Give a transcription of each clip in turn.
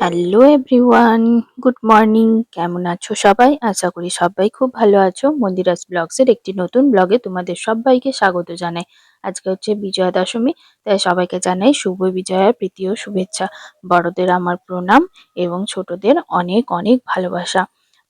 Hello everyone good morning কেমন আছো সবাই? আশা করি সবাই খুব ভালো আছো। মন্দিরাস ব্লগসের একটি নতুন ব্লগে তোমাদের সবাইকে স্বাগত জানাই। আজকে হচ্ছে বিজয়া দশমী তাই সবাইকে জানাই শুভ বিজয়ার প্রীতি ও শুভেচ্ছা। বড়দের আমার প্রণাম এবং ছোটদের অনেক অনেক ভালোবাসা।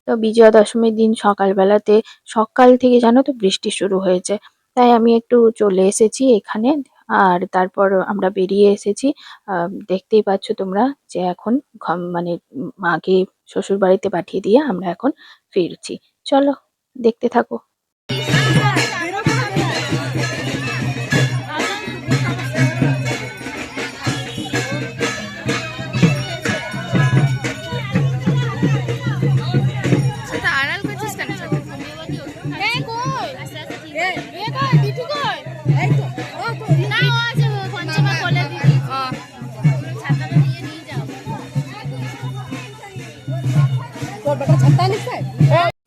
তো বিজয়া দশমীর দিন সকালবেলাতে সকাল থেকে জানো তো বৃষ্টি শুরু হয়েছে। তাই আমি একটু চলে এসেছি এখানে। আর তারপর আমরা বেরিয়ে এসেছি। আহ, দেখতেই পাচ্ছ তোমরা যে এখন ঘম- মানে মাকে শ্বশুর বাড়িতে পাঠিয়ে দিয়ে আমরা এখন ফিরছি। চলো দেখতে থাকো।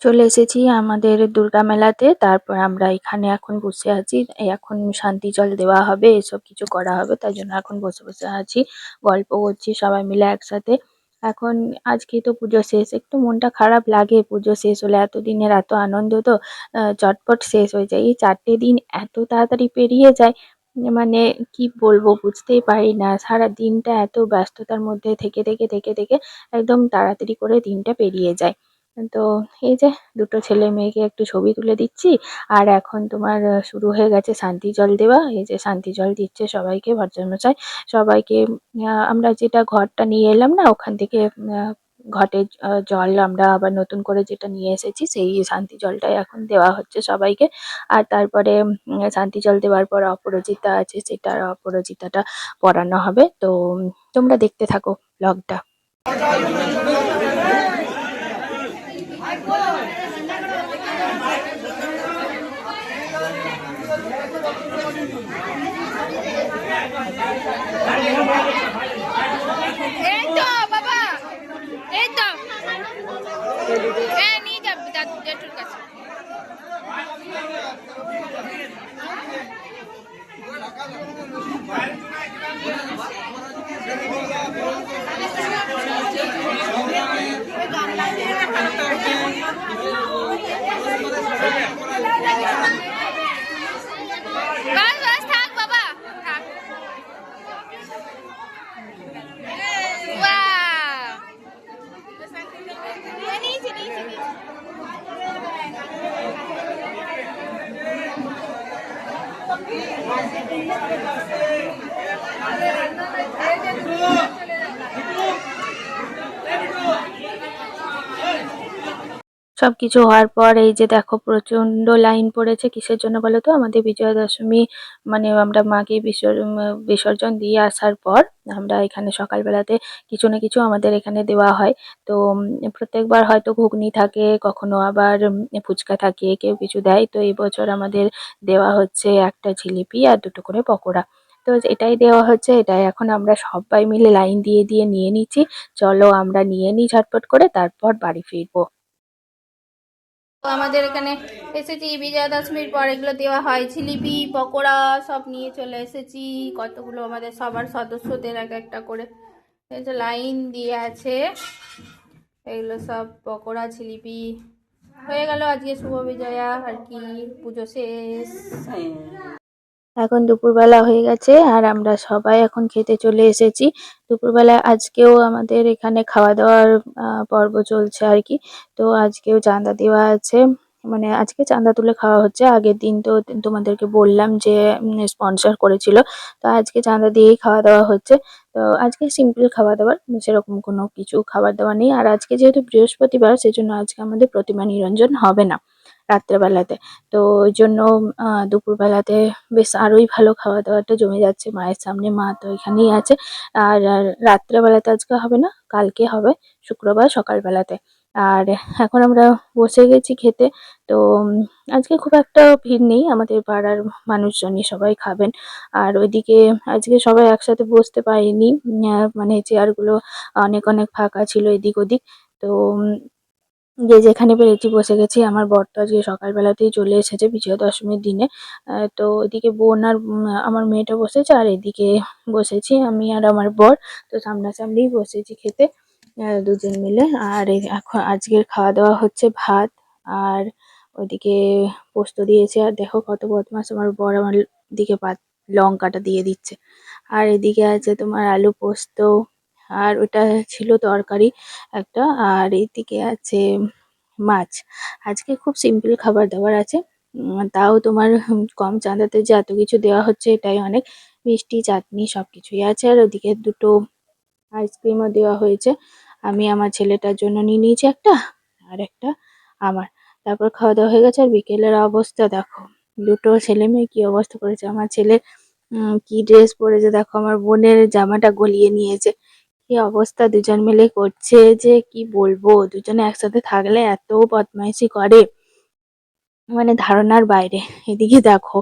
চলে এসেছি আমাদের দুর্গা মেলাতে। তারপর আমরা এখানে এখন বসে আছি। এখন শান্তি জল দেওয়া হবে, এসব কিছু করা হবে, তাই জন্য এখন বসে বসে আছি, গল্প করছি সবাই মিলে একসাথে। এখন আজকে তো পুজো শেষ, একটু মনটা খারাপ লাগে, পুজো শেষ হলে এত দিনের এত আনন্দ তো চটপট শেষ হয়ে যায়। এই চারটে দিন এত তাড়াতাড়ি পেরিয়ে যায় মানে কি বলব বুঝতেই পারি না। সারা দিনটা এত ব্যস্ততার মধ্যে থেকে থেকে থেকে থেকে একদম তাড়াতাড়ি করে দিনটা পেরিয়ে যায়। তো এই যে দুটো ছেলে মেয়েকে একটু ছবি তুলে দিচ্ছি। আর এখন তোমার শুরু হয়ে গেছে শান্তি জল দেওয়া। এই যে শান্তি জল দিচ্ছে সবাইকে ভদ্রমশাই সবাইকে আমরা যেটা ঘরটা নিয়ে এলাম না, ওখান থেকে ঘটে জল আমরা আবার নতুন করে যেটা নিয়ে এসেছি, সেই শান্তি জলটাই এখন দেওয়া হচ্ছে সবাইকে। আর তারপরে শান্তি জল দেওয়ার পর অপরাজিতা আছে সেটা অপরাজিতাটা পরানো হবে। তো তোমরা দেখতে থাকো ব্লগটা এই তো বাবা। এই তো এ নিয়ে যাবি Thank you. সবকিছু হওয়ার পর এই যে দেখো প্রচণ্ড লাইন পড়েছে, কিসের জন্য বলো তো? আমাদের বিজয়া দশমী মানে আমরা মাকে বিসর্জন দিয়ে আসার পর আমরা এখানে সকালবেলাতে কিছু না কিছু আমাদের এখানে দেওয়া হয়। তো প্রত্যেকবার হয়তো ঘুগনি থাকে, কখনো আবার ফুচকা থাকে, কেউ কিছু দেয়। তো এই বছর আমাদের দেওয়া হচ্ছে একটা জিলিপি আর দুটো করে পকোড়া। তো এটাই দেওয়া হচ্ছে, এটাই এখন আমরা সবাই মিলে লাইন দিয়ে দিয়ে নিয়ে নিচ্ছি। চলো আমরা নিয়ে নিই ঝটপট করে, তারপর বাড়ি ফিরবো। আমাদের এখানে এসেছি বিজয়া দশমীর পর এগুলো দেওয়া হয় জিলিপি, পকোড়া, সব নিয়ে চলে এসেছি। কতগুলো আমাদের সবার সদস্যদের এক একটা করে। লাইন দিয়ে আছে, এগুলো সব পকোড়া, জিলিপি। হয়ে গেল আজকে শুভ বিজয়া, আর কি, পুজো শেষ। এখন দুপুরবেলা হয়ে গেছে আর আমরা সবাই এখন খেতে চলে এসেছি। দুপুরবেলা আজকেও আমাদের এখানে খাওয়া দাওয়ার পর্ব চলছে আর কি। তো আজকেও চাঁদা দেওয়া আছে। মানে আজকে চাঁদা তুলে খাওয়া হচ্ছে। আগের দিন তো তোমাদেরকে বললাম যে স্পন্সর করেছিল। তো আজকে চাঁদা দিয়েই খাওয়া দাওয়া হচ্ছে। তো আজকে সিম্পল খাওয়া দাওয়ার সেরকম কোনো কিছু খাবার দাবার নেই। আর আজকে যেহেতু বৃহস্পতিবার, সেজন্য আজকে আমাদের প্রতিমা নিরঞ্জন হবে না। রাত্রেবেলাতে। তো ওই জন্য দুপুরবেলাতে বেশ আরোই ভালো খাওয়া দাওয়াটা জমে যাচ্ছে মায়ের সামনে। মা তো এখানেই আছে। আর রাত্রেবেলাতে আজকে হবে না, কালকে হবে, শুক্রবার সকালবেলাতে। আর এখন আমরা বসে গেছি খেতে। তো আজকে খুব একটা ভিড় নেই। আমাদের পাড়ার মানুষজনই সবাই খাবেন। আর ওইদিকে আজকে সবাই একসাথে বসতে পারিনি। মানে চেয়ারগুলো অনেক অনেক ফাঁকা ছিল এদিক ওদিক তো যে যেখানে পেরেছি বসে গেছি। আমার বর তো আজকে সকালবেলাতেই চলে এসেছে বিজয়া দশমীর দিনে তো ওইদিকে বোন আর আমার মেয়েটা বসেছে আর এদিকে বসেছি আমি আর আমার বর। তো সামনাসামনিই বসেছি খেতে দুজন মিলে। আর এখন আজকের খাওয়া দাওয়া হচ্ছে ভাত আর ওইদিকে পোস্ত দিয়েছে। আর দেখো কত বদমাস আমার বর আমার দিকে লঙ্কাটা দিয়ে দিচ্ছে। আর এদিকে আছে তোমার আলু পোস্ত আর ওটা ছিল তরকারি একটা আর এদিকে আছে মাছ। আজকে খুব সিম্পল খাবার দাবার আছে। তাও তোমার কম চাঁদাতে যে এত কিছু দেওয়া হচ্ছে এটাই অনেক। মিষ্টি চাটনি সবকিছুই আছে। আর ওদিকে দুটো আইসক্রিমও দেওয়া হয়েছে। আমি আমার ছেলেটার জন্য নিয়ে নিয়েছি একটা আর একটা আমার। তারপর খাওয়া দাওয়া হয়ে গেছে। আর বিকেলের অবস্থা দেখো। দুটো ছেলে মেয়ে কি অবস্থা করেছে? আমার ছেলে উম, কি ড্রেস পরেছে? দেখো আমার বোনের জামাটা গলিয়ে নিয়েছে। কি অবস্থা? দুজন মিলে করছে যে কি বলব? দুজনে একসাথে থাকলে এত বদমাইশি করে। মানে ধারণার বাইরে। এদিকে দেখো,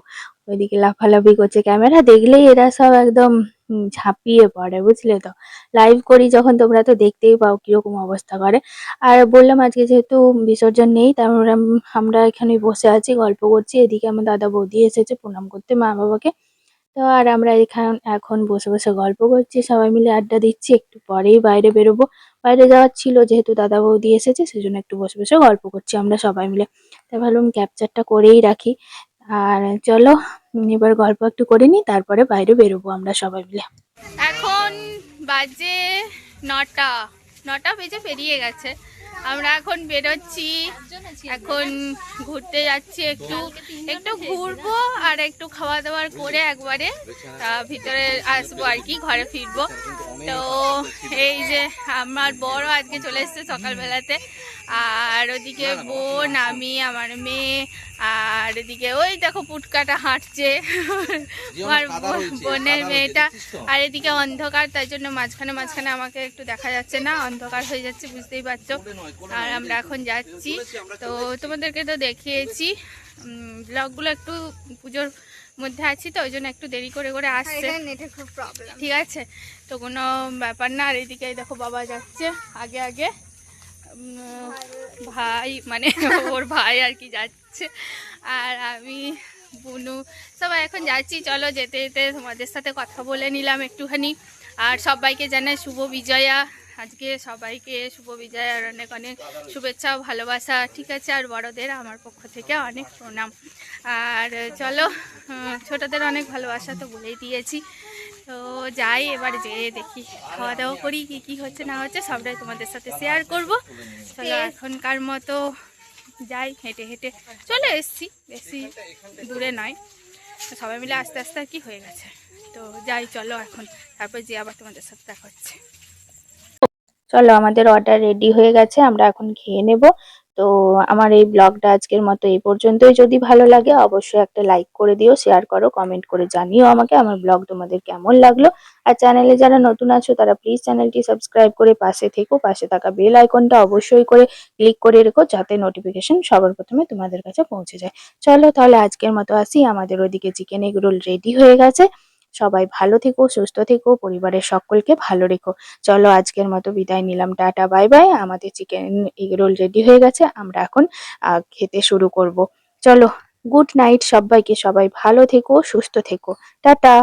ওইদিকে লাফালাফি করছে ক্যামেরা। দেখলেই এরা সব একদম ঝাঁপিয়ে পড়ে, বুঝলে তো? লাইভ করি যখন, তোমরা তো দেখতেই পাও কীরকম অবস্থা করে। আর বললাম আজকে যেহেতু বিসর্জন নেই তারপরে আম- আমরা এখানে বসে আছি, গল্প করছি। এদিকে আমার দাদা বৌদি এসেছে প্রণাম করতে মা বাবাকে তো আর আমরা এখান, এখন বসে বসে গল্প করছি, সবাই মিলে আড্ডা দিচ্ছি, একটু পরেই বাইরে বেরোবো। বাইরে যাওয়ার ছিল, যেহেতু দাদা বৌদি এসেছে, সেজন্য একটু বসে বসে গল্প করছি আমরা সবাই মিলে। তাই ভাবলাম ক্যাপচারটা করেই রাখি। আর চলো এবার গল্প একটু করে নিই, তারপরে বাইরে বেরোবো আমরা সবাই মিলে। এখন বাজে নটা নটা বেজে পেরিয়ে গেছে। আমরা এখন বেরোচ্ছি। এখন ঘুরতে যাচ্ছি একটু একটু ঘুরবো আর একটু খাওয়া দাওয়ার করে একবারে ভিতরে আসব আর কি, ঘরে ফিরবো। তো এই যে আমার বড় আজকে চলে এসেছে সকালবেলাতে। আর ওদিকে বোন আমি আমার মেয়ে আর এদিকে ওই দেখো পুটকাটা হাঁটছে। আমার বোনের মেয়েটা। আর এদিকে অন্ধকার তাই জন্য মাঝখানে মাঝখানে আমাকে একটু দেখা যাচ্ছে না অন্ধকার হয়ে যাচ্ছে বুঝতেই পারছ। আর আমরা এখন যাচ্ছি। তো তোমাদেরকে তো দেখিয়েছি। ব্লগগুলো একটু পুজোর মধ্যে আছি তো ওই জন্য একটু দেরি করে করে আসছে। খুব প্রবলেম ঠিক আছে? তো কোনো ব্যাপার না আর এদিকে দেখো বাবা যাচ্ছে আগে আগে। ভাই মানে ওর ভাই আর কি যাচ্ছে। আর আমি বুনু সবাই এখন যাচ্ছি চলো যেতে যেতে তোমাদের সাথে কথা বলে নিলাম একটুখানি। আর সবাইকে জানাই শুভ বিজয়া। আজকে সবাইকে শুভ বিজয় আর অনেক অনেক শুভেচ্ছা ভালোবাসা। ঠিক আছে আর বড়দের আমার পক্ষ থেকে অনেক প্রণাম। আর চলো ছোটদের অনেক ভালোবাসা তো বলেই দিয়েছি। তো যাই এবার যেয়ে দেখি খাওয়া দাওয়া করি কি কি হচ্ছে না হচ্ছে সবটাই তোমাদের সাথে শেয়ার করব। চলো এখনকার মতো যাই হেঁটে হেঁটে চলে এসছি। বেশি দূরে নয়। সবাই মিলে আস্তে আস্তে কি হয়ে গেছে। তো যাই চলো এখন তারপর যে আবার তোমাদের সাথে দেখা হচ্ছে। চলো আমাদের অর্ডার রেডি হয়ে গেছে, আমরা এখন খেয়ে নেব। তো আমার এই ব্লগটা আজকের মতো এই পর্যন্তই। যদি ভালো লাগে অবশ্যই একটা লাইক করে দিও শেয়ার করো কমেন্ট করে জানিও আমাকে, আমার ব্লগ তোমাদের কেমন লাগল। আর চ্যানেলে যারা নতুন আছো, তারা প্লিজ চ্যানেলটি সাবস্ক্রাইব করে পাশে থেকো, পাশে থাকা বেল আইকনটা অবশ্যই করে ক্লিক করে রেখো, যাতে নোটিফিকেশন সবার প্রথমে তোমাদের কাছে পৌঁছে যায়। চলো তাহলে আজকের মতো আসি, আমাদের ওদিকে চিকেন এগ রোল রেডি হয়ে গেছে। সবাই ভালো থেকো, সুস্থ থেকো, পরিবারের সকলকে ভালো রেখো। চলো আজকের মতো বিদায় নিলাম, টাটা, বাই বাই। আমাদের চিকেন এগ রোল রেডি হয়ে গেছে, আমরা এখন খেতে শুরু করব। চলো, গুড নাইট সবাইকে, সবাই ভালো থেকো, সুস্থ থেকো। টাটা!